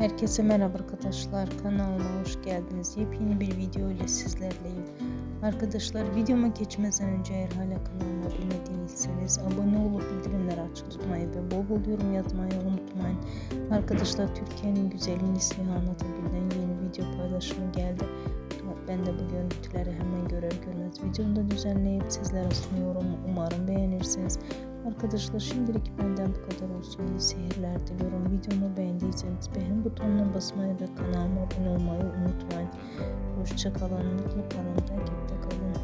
Herkese merhaba arkadaşlar kanalıma hoş geldiniz. Yepyeni bir video ile sizlerleyim. Arkadaşlar videoma geçmeden önce eğer hala kanalıma abone değilseniz abone olup bildirimleri açık tutmayı ve bol bol yorum yazmayı unutmayın. Arkadaşlar Türkiye'nin güzeli Neslihan Atagül'den yeni video paylaşımı geldi. Ben de bu görüntüleri hemen görer görmez videomda düzenleyip sizlere sunuyorum. Umarım beğenirsiniz. Arkadaşlar şimdilik benden bu kadar olsun. İyi seyirler diliyorum. Videomu beğendiyseniz beğen butonuna basmayı ve kanalıma abone olmayı unutmayın. Hoşçakalın, mutlu kalın, takipte kalın.